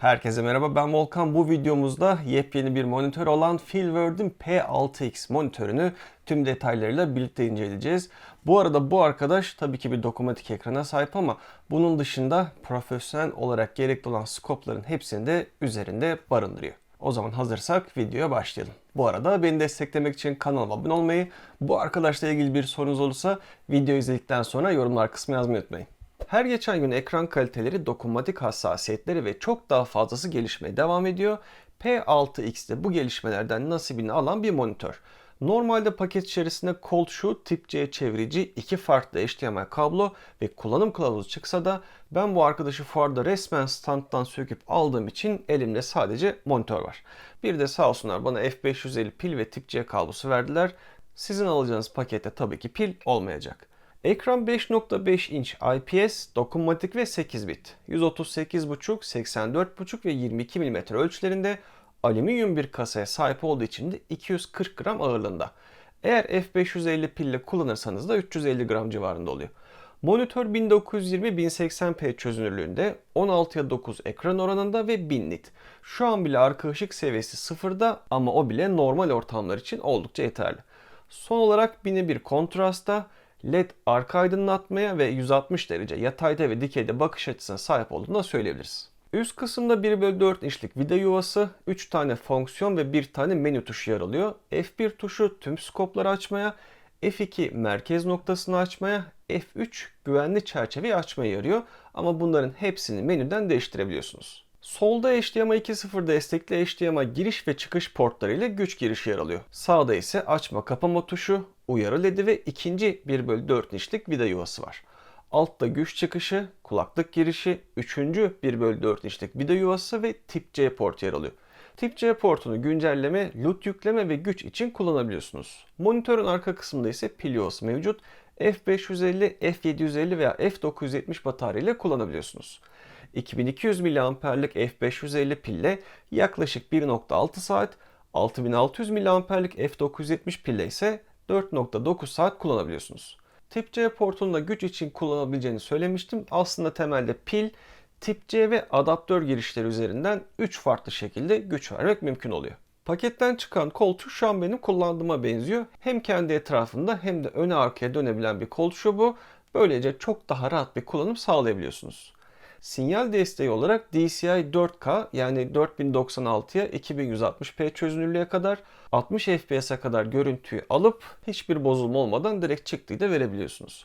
Herkese merhaba ben Volkan. Bu videomuzda yepyeni bir monitör olan Feelworld'ün P6X monitörünü tüm detaylarıyla birlikte inceleyeceğiz. Bu arada bu arkadaş tabii ki bir dokunmatik ekrana sahip ama bunun dışında profesyonel olarak gerekli olan skopların hepsini de üzerinde barındırıyor. O zaman hazırsak videoya başlayalım. Bu arada beni desteklemek için kanalıma abone olmayı, bu arkadaşla ilgili bir sorunuz olursa video izledikten sonra yorumlar kısmına yazmayı unutmayın. Her geçen gün ekran kaliteleri, dokunmatik hassasiyetleri ve çok daha fazlası gelişmeye devam ediyor. P6X de bu gelişmelerden nasibini alan bir monitör. Normalde paket içerisinde Cold Shoe tip C çevirici, iki farklı HDMI kablo ve kullanım kılavuzu çıksa da ben bu arkadaşı fuarda resmen standtan söküp aldığım için elimde sadece monitör var. Bir de sağ olsunlar bana F550 pil ve tip C kablosu verdiler. Sizin alacağınız pakette tabii ki pil olmayacak. Ekran 5.5 inç IPS, dokunmatik ve 8 bit. 138.5, 84.5 ve 22 mm ölçülerinde alüminyum bir kasaya sahip olduğu için de 240 gram ağırlığında. Eğer F550 pille kullanırsanız da 350 gram civarında oluyor. Monitör 1920-1080p çözünürlüğünde 16'ya 9 ekran oranında ve 1000 nit. Şu an bile arka ışık seviyesi sıfırda ama o bile normal ortamlar için oldukça yeterli. Son olarak 1000'e bir kontrasta LED arka aydınlatmaya ve 160 derece yatayda ve dikeyde bakış açısına sahip olduğunu da söyleyebiliriz. Üst kısımda 1 bölü 4 inçlik vida yuvası, 3 tane fonksiyon ve 1 tane menü tuşu yer alıyor. F1 tuşu tüm skopları açmaya, F2 merkez noktasını açmaya, F3 güvenli çerçeveyi açmaya yarıyor. Ama bunların hepsini menüden değiştirebiliyorsunuz. Solda HDMI 2.0 destekli HDMI giriş ve çıkış portları ile güç girişi yer alıyor. Sağda ise açma kapama tuşu, uyarı ledi ve ikinci 1 bölü 4 inçlik vida yuvası var. Altta güç çıkışı, kulaklık girişi, üçüncü 1 bölü 4 inçlik vida yuvası ve tip C port yer alıyor. Tip C portunu güncelleme, LUT yükleme ve güç için kullanabiliyorsunuz. Monitörün arka kısmında ise pil yuvası mevcut. F550, F750 veya F970 batarya ile kullanabiliyorsunuz. 2200 mAh'lik F550 pille yaklaşık 1.6 saat, 6600 mAh'lik F970 pille ise 4.9 saat kullanabiliyorsunuz. Tip C portunu da güç için kullanabileceğini söylemiştim. Aslında temelde pil, tip C ve adaptör girişleri üzerinden 3 farklı şekilde güç vermek mümkün oluyor. Paketten çıkan koltuğu şu an benim kullandığıma benziyor. Hem kendi etrafında hem de öne arkaya dönebilen bir koltuğu bu. Böylece çok daha rahat bir kullanım sağlayabiliyorsunuz. Sinyal desteği olarak DCI 4K yani 4096'ya 2160p çözünürlüğe kadar 60 FPS'e kadar görüntüyü alıp hiçbir bozulma olmadan direkt çıktığı da verebiliyorsunuz.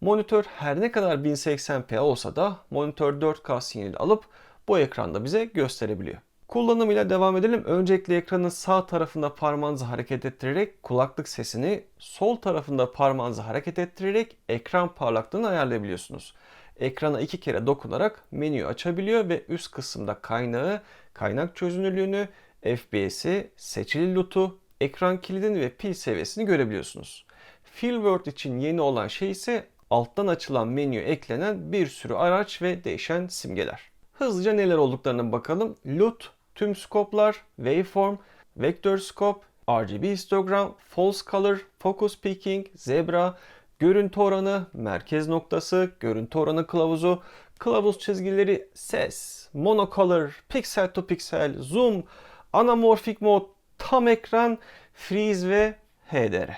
Monitör her ne kadar 1080p olsa da monitör 4K sinyali alıp bu ekranda bize gösterebiliyor. Kullanımıyla devam edelim. Öncelikle ekranın sağ tarafında parmağınızı hareket ettirerek kulaklık sesini, sol tarafında parmağınızı hareket ettirerek ekran parlaklığını ayarlayabiliyorsunuz ekrana iki kere dokunarak menüyü açabiliyor ve üst kısımda kaynağı, kaynak çözünürlüğünü, FPS'i, seçili LUT'u, ekran kilidini ve pil seviyesini görebiliyorsunuz. Feelworld için yeni olan şey ise alttan açılan menüye eklenen bir sürü araç ve değişen simgeler. Hızlıca neler olduklarına bakalım. LUT, tüm skoplar, waveform, vector scope, RGB histogram, false color, focus peaking, zebra, görüntü oranı, merkez noktası, görüntü oranı kılavuzu, kılavuz çizgileri, ses, monocolor, pixel to pixel, zoom, anamorphic mode, tam ekran, freeze ve HDR.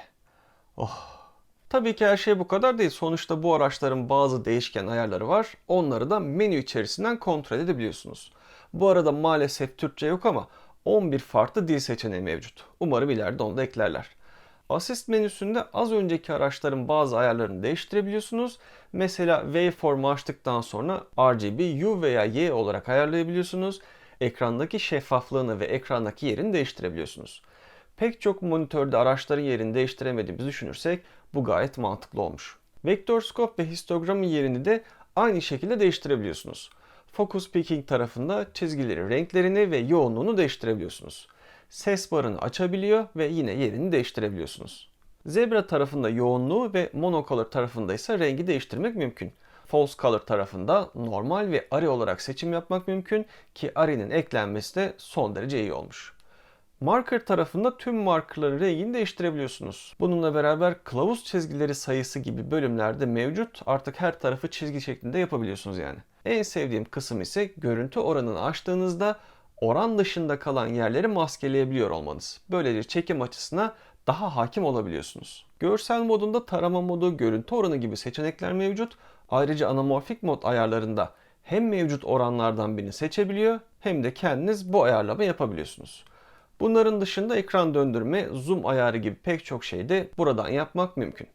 Oh. Tabii ki her şey bu kadar değil. Sonuçta bu araçların bazı değişken ayarları var. Onları da menü içerisinden kontrol edebiliyorsunuz. Bu arada maalesef Türkçe yok ama 11 farklı dil seçeneği mevcut. Umarım ileride onu da eklerler. Assist menüsünde az önceki araçların bazı ayarlarını değiştirebiliyorsunuz. Mesela waveform'u açtıktan sonra RGB U veya Y olarak ayarlayabiliyorsunuz. Ekrandaki şeffaflığını ve ekrandaki yerini değiştirebiliyorsunuz. Pek çok monitörde araçların yerini değiştiremediğimizi düşünürsek bu gayet mantıklı olmuş. Vektör scope ve histogramın yerini de aynı şekilde değiştirebiliyorsunuz. Focus Picking tarafında çizgileri, renklerini ve yoğunluğunu değiştirebiliyorsunuz ses barını açabiliyor ve yine yerini değiştirebiliyorsunuz. Zebra tarafında yoğunluğu ve monocolor tarafında ise rengi değiştirmek mümkün. False color tarafında normal ve ARI olarak seçim yapmak mümkün ki ARI'nin eklenmesi de son derece iyi olmuş. Marker tarafında tüm markerların rengini değiştirebiliyorsunuz. Bununla beraber kılavuz çizgileri sayısı gibi bölümlerde mevcut. Artık her tarafı çizgi şeklinde yapabiliyorsunuz yani. En sevdiğim kısım ise görüntü oranını açtığınızda oran dışında kalan yerleri maskeleyebiliyor olmanız. Böylece çekim açısına daha hakim olabiliyorsunuz. Görsel modunda tarama modu, görüntü oranı gibi seçenekler mevcut. Ayrıca anamorfik mod ayarlarında hem mevcut oranlardan birini seçebiliyor hem de kendiniz bu ayarlama yapabiliyorsunuz. Bunların dışında ekran döndürme, zoom ayarı gibi pek çok şeyi de buradan yapmak mümkün.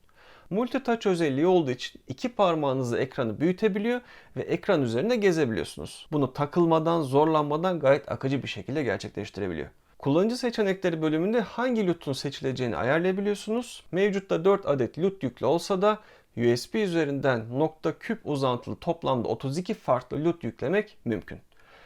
Multitouch özelliği olduğu için iki parmağınızla ekranı büyütebiliyor ve ekran üzerinde gezebiliyorsunuz. Bunu takılmadan, zorlanmadan gayet akıcı bir şekilde gerçekleştirebiliyor. Kullanıcı seçenekleri bölümünde hangi LUT'un seçileceğini ayarlayabiliyorsunuz. Mevcutta 4 adet LUT yüklü olsa da USB üzerinden nokta küp uzantılı toplamda 32 farklı LUT yüklemek mümkün.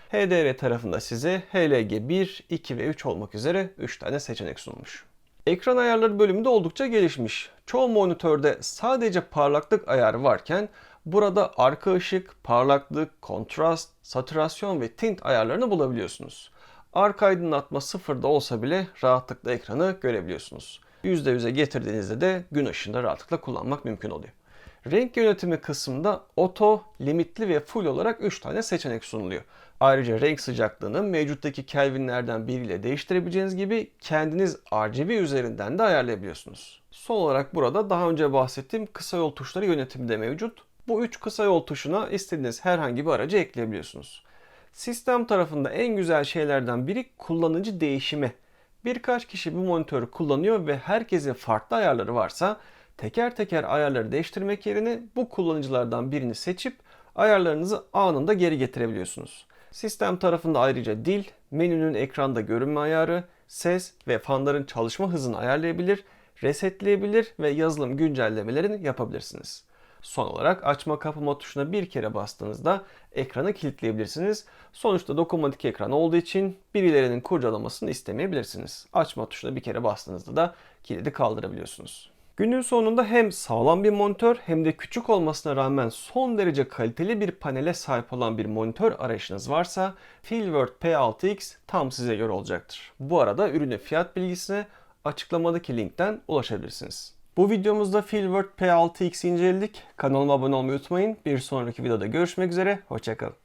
HDR tarafında size HLG 1, 2 ve 3 olmak üzere 3 tane seçenek sunmuş. Ekran ayarları bölümünde oldukça gelişmiş. Çoğu monitörde sadece parlaklık ayarı varken burada arka ışık, parlaklık, kontrast, satürasyon ve tint ayarlarını bulabiliyorsunuz. Arka aydınlatma sıfırda olsa bile rahatlıkla ekranı görebiliyorsunuz. %100'e getirdiğinizde de gün ışığında rahatlıkla kullanmak mümkün oluyor. Renk yönetimi kısmında oto, limitli ve full olarak 3 tane seçenek sunuluyor. Ayrıca renk sıcaklığını mevcuttaki Kelvinlerden biriyle değiştirebileceğiniz gibi kendiniz RGB üzerinden de ayarlayabiliyorsunuz. Son olarak burada daha önce bahsettiğim kısa yol tuşları yönetimi de mevcut. Bu 3 kısa yol tuşuna istediğiniz herhangi bir aracı ekleyebiliyorsunuz. Sistem tarafında en güzel şeylerden biri kullanıcı değişimi. Birkaç kişi bu monitörü kullanıyor ve herkesin farklı ayarları varsa teker teker ayarları değiştirmek yerine bu kullanıcılardan birini seçip ayarlarınızı anında geri getirebiliyorsunuz. Sistem tarafında ayrıca dil, menünün ekranda görünme ayarı, ses ve fanların çalışma hızını ayarlayabilir, resetleyebilir ve yazılım güncellemelerini yapabilirsiniz. Son olarak açma kapama tuşuna bir kere bastığınızda ekranı kilitleyebilirsiniz. Sonuçta dokunmatik ekran olduğu için birilerinin kurcalamasını istemeyebilirsiniz. Açma tuşuna bir kere bastığınızda da kilidi kaldırabiliyorsunuz. Günün sonunda hem sağlam bir monitör hem de küçük olmasına rağmen son derece kaliteli bir panele sahip olan bir monitör arayışınız varsa Feelworld P6X tam size göre olacaktır. Bu arada ürünün fiyat bilgisine açıklamadaki linkten ulaşabilirsiniz. Bu videomuzda Feelworld P6X inceledik. Kanalıma abone olmayı unutmayın. Bir sonraki videoda görüşmek üzere. Hoşçakalın.